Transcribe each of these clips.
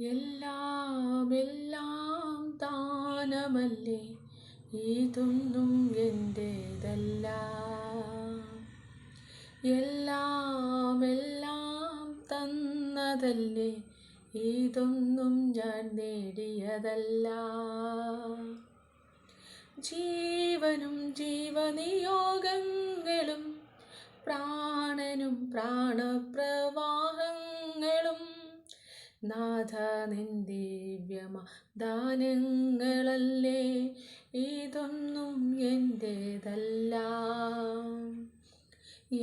എല്ലാം എല്ലാം താനമല്ലേ ഇതൊന്നും എന്റേതല്ല എല്ലാം എല്ലാം തന്നതല്ലേ? ഇതൊന്നും ഞാൻ നേടിയതല്ല. ജീവനും ജീവനിയോഗങ്ങളും പ്രാണനും പ്രാണപ്രവാഹങ്ങളും നാഥ നിന്ദിവ്യമ ദാനങ്ങളല്ലേ ഇതൊന്നും എന്റേതല്ല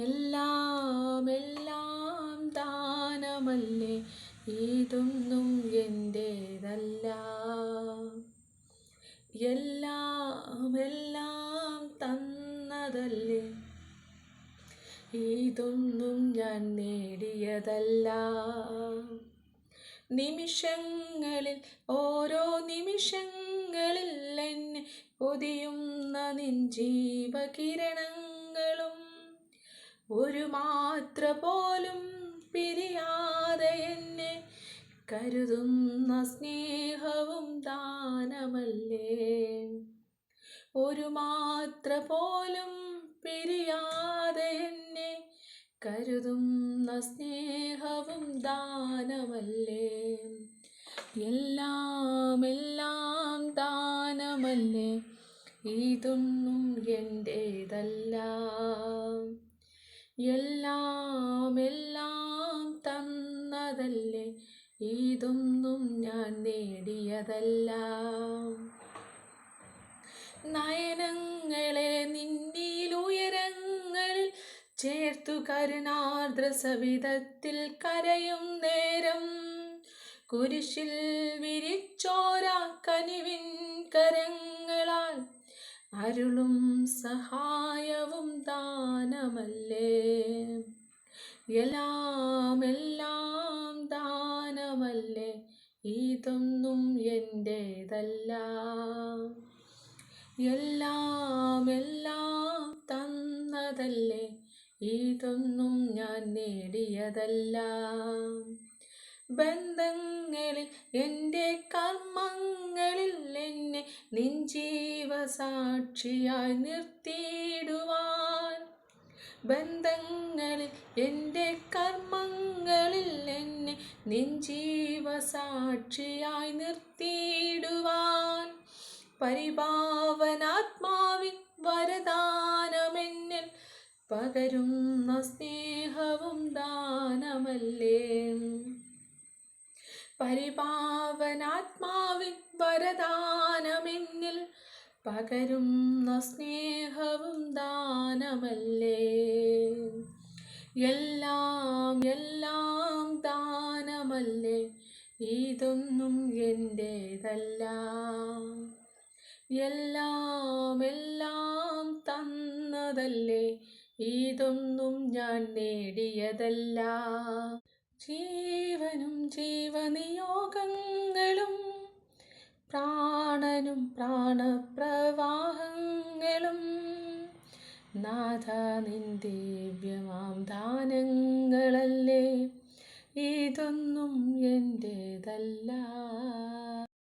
എല്ലാം എല്ലാം ദാനമല്ലേ ഇതൊന്നും എന്റേതല്ല എല്ലാം എല്ലാം തന്നതല്ലേ ഇതൊന്നും ഞാൻ നേടിയതല്ല. നിമിഷങ്ങളിൽ ഓരോ നിമിഷങ്ങളിൽ എന്നെ പൊതിയുന്ന നിൻ ജീവകിരണങ്ങളും ഒരു മാത്ര പോലും പിരിയാതെ എന്നെ കരുതുന്ന സ്നേഹവും ദാനമല്ലേ? ഒരു മാത്ര പോലും പിരിയാതെ എന്നെ കരുതുന്ന സ്നേഹവും ദാനമല്ലേ? എല്ലാം എല്ലാം ദാനമല്ലേ? ഇതൊന്നും എന്റേതല്ല എല്ലാം എല്ലാം തന്നതല്ലേ? ഇതൊന്നും ഞാൻ നേടിയതല്ല. നയനങ്ങളെ നിന്നിലുയരങ്ങളിൽ ചേർത്തു കരുണാർദ്ര സവിധത്തിൽ കരയും നേരം. കുരിശിൽ വിരിച്ചോരാ കനിവിൻ കരങ്ങളാൽ അരുളും സഹായവും ദാനമല്ലേ. എല്ലാം എല്ലാം ദാനമല്ലേ ഇതൊന്നും എന്റേതല്ല എല്ലാം എല്ലാം തന്നതല്ലേ ഇതൊന്നും ഞാൻ നേടിയതല്ല. ബന്ധങ്ങളിൽ എന്റെ കർമ്മങ്ങളിൽ എന്നെ നിൻ ജീവസാക്ഷിയായി നിർത്തിയിടുവാൻ. ബന്ധങ്ങളിൽ എന്റെ കർമ്മങ്ങളിൽ എന്നെ നിൻ ജീവസാക്ഷിയായി നിർത്തിയിടുവാൻ. പരിഭാവനാത്മാവിൻ പകരുന്ന സ്നേഹവും ദാനമല്ലേ? പരിപാവനാത്മാവിൻ വരദാനമെന്നിൽ പകരുന്ന സ്നേഹവും ദാനമല്ലേ? എല്ലാം എല്ലാം ദാനമല്ലേ? ഇതൊന്നും എന്റേതല്ല എല്ലാം എല്ലാം തന്നതല്ലേ? ഇതൊന്നും ഞാൻ നേടിയതല്ല. ജീവനും ജീവനിയോഗങ്ങളും പ്രാണനും പ്രാണപ്രവാഹങ്ങളും നാഥ നിൻ ദിവ്യമാം ദാനങ്ങളല്ലേ. ഇതൊന്നും എന്റേതല്ല.